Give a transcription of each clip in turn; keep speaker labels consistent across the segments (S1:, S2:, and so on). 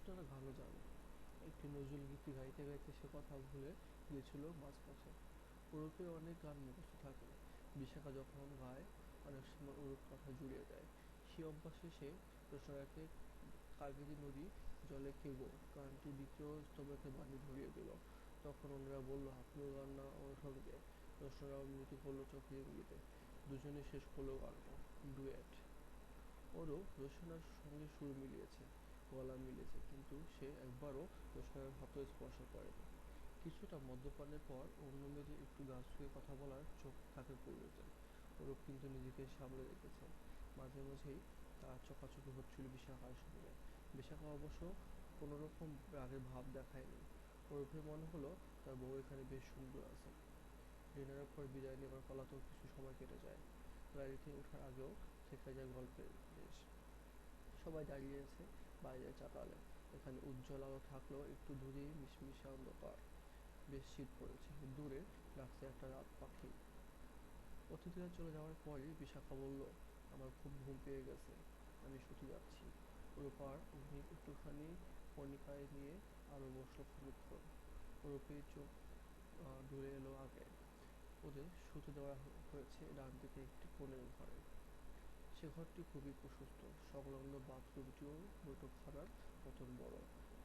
S1: জ্যোৎস্নারা গানও জানে একটি নজরুল গীতি গাইতে গাইতে সে কথা ভুলে গিয়েছিল মাঝপথে ওরফে অনেক গান মুখস্থ থাকে। বিশাখা যখন গায়, অনেক সময় ওরূপ কথা জুড়িয়ে দেয়। সেই অভ্যাসে সে জ্যোৎস্নারাকে কাবেরী নদী জলে কেবো গানটি দ্বিতীয় স্তবকে বাণী ধরিয়ে দিল। তখন অন্যরা বলল, আপনিও গান না, আমার সঙ্গে। জ্যোৎস্নারাও মিনতি করল চোখে ইঙ্গিতে। দুজনে শেষ করল গানটা ডুয়েট। ওরও জ্যোৎস্নার সঙ্গে সুর মিলিয়েছে। গলা মিলেছে, কিন্তু সে একবারও জ্যোৎস্নার হাত স্পর্শ করেনি। কিছুটা মদ্যপানের পর অন্য মেয়েদের একটু গা ছুঁয়ে কথা বলার চোখ থাকে পরিণতে ওরূপ কিন্তু নিজেকে সামলে রেখেছে। মাঝে মাঝেই তার চোখাচোখি হচ্ছিল বিশাখার সঙ্গে। বিশাখা অবশ্য কোনোরকম রাগের ভাব দেখায়নি। ওরফে মনে হলো তার বউ এখানে বেশ সুন্দর আছে। ডিনারের পর বিদায় নেবার পালাতেও কিছু সময় কেটে যায়। গাড়িতে ওঠার আগেও থেকে যায় গল্পের দেশ সবাই দাঁড়িয়ে আছে। বাইরের চাতালে এখানে উজ্জ্বল আলো থাকলেও একটু দূরেই মিশমিশে অন্ধকার। বেশ শীত পড়েছে, দূরে ডাকছে একটা রাত পাখি। অতিথিরা চলে যাওয়ার পরই বিশাখা বলল, আমার খুব ঘুম পেয়ে গেছে, আমি শুতে যাচ্ছি। রূপার একটুখানি কণিকায় নিয়ে আরও বসল খানিক্ষণ রূপের চোখ ঢুলে এলো আগে। ওদের শুতে দেওয়া হয়েছে ডান দিকে একটি কোণের ঘরে। সে ঘরটি খুবই প্রশস্ত, সংলগ্ন বাথরুমটিও বৈঠকখানার মতন বড়।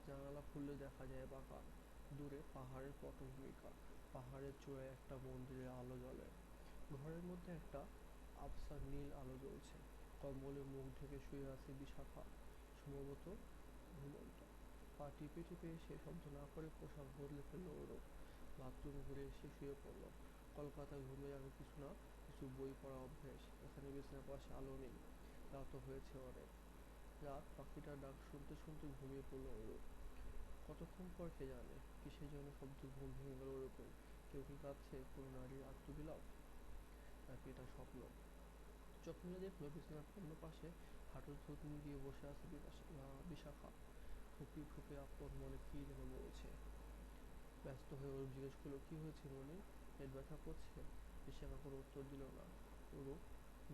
S1: জানালা খুললে দেখা যায় বাগান দূরে পাহাড়ের পটভূমিকা, পাহাড়ের চূড়ায় একটা মন্দিরের আলো জ্বলে। ঘরের মধ্যে একটা আবছা নীল আলো জ্বলছে, কম্বলে মুখ ঢেকে শুয়ে আছে বিশাখা, সম্ভবত ঘুমন্ত। পা টিপে টিপে এসে শব্দ না করে পোশাক বদলে ফেলল ওরও বাথরুম ঘুরে এসে শুয়ে পড়ল। কলকাতায় ঘুমে যাবে কিছু না কিছু বই পড়া অভ্যেস। এখানে বিছানার পাশে আলো নেই, রাতও হয়েছে অনেক। রাত পাখিটার ডাক শুনতে শুনতে ঘুমিয়ে পড়ল ওরূপ কতক্ষণ পর কে জানে, কিসের জন্য শব্দ ঘুম ভেঙে গেল ওরূপের কেউ কি কাঁদছে, কোনো নারীর আত্মবিলাপ? নাকি এটা স্বপ্ন? চোখ মেলে দেখল বিছানার অন্য পাশে হাঁটুর থুতনি দিয়ে বসে আছে বিশাখা। ফুপি ফুপে আপন মনে কি যেন বলছে। ব্যস্ত হয়ে ওরূপ জিজ্ঞেস করল, কি হয়েছে মনে? পেট ব্যথা করছে? বিশাখা কোনো উত্তর দিল না। ওরূপ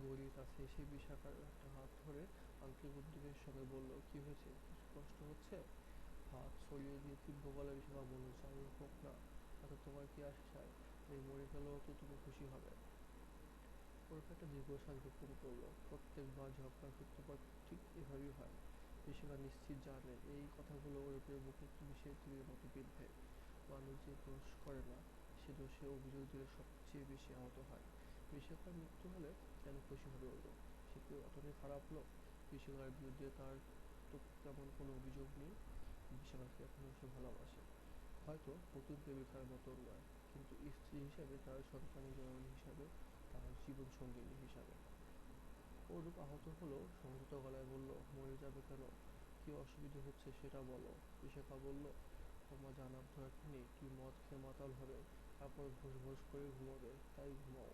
S1: গড়ির কাছে এসে বিশাখার একটা হাত ধরে আঙ্কিক উদ্যোগের সঙ্গে বলল, কি হয়েছে? কষ্ট হচ্ছে? হাত ছড়িয়ে দিয়ে তীব্র গলায় বিশাখা বলল হোক না তোমার কি আসে মরে গেলেও তো তুমি খুশি হবে। ওরূপ একটা দীর্ঘশ্বাস গোপন করল। প্রত্যেকবার ঝগড়ার সূত্রপাত ঠিক এভাবেই হয়। বিশাখা নিশ্চিত জানে, এই কথাগুলো ওরূপের বুকে বিষের তীরের মতো বিঁধবে মানুষ যে দোষ করে না সে অভিযোগ দিলে সবচেয়ে বেশি আহত হয়। বিশাখার মৃত্যু হলে কেন খুশি হবে ওরূপ সে কি অতটাই খারাপ লোক? বিশাখার বিরুদ্ধে তার তো তেমন কোনো অভিযোগ নেই। বিশাখাকে এখনও সে ভালোবাসে হয়তো নতুন প্রেমিকার মতন নয়, কিন্তু স্ত্রী হিসাবে তার সন্তানের জননী হিসাবে, তার জীবন সঙ্গিনী হিসাবে। ওরূপ আহত হলো সংযত গলায় বলল, মরে যাবে কেন? কি অসুবিধে হচ্ছে সেটা বলো। বিশাখা বলল তোমার জানার দরকার নেই, কি মদ খেয়ে মাতাল হবে? তারপর ভোস ভোস করে ঘুমোবে তাই ঘুমাও।